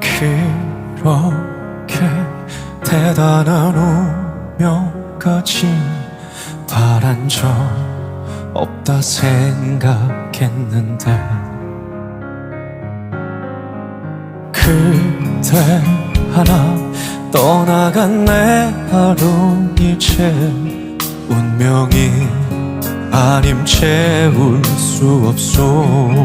그렇게 대단한 운명까지 바란 적 없다 생각했는데 그대 하나 떠나간 내 하루 이제 운명이 아님 채울 수 없소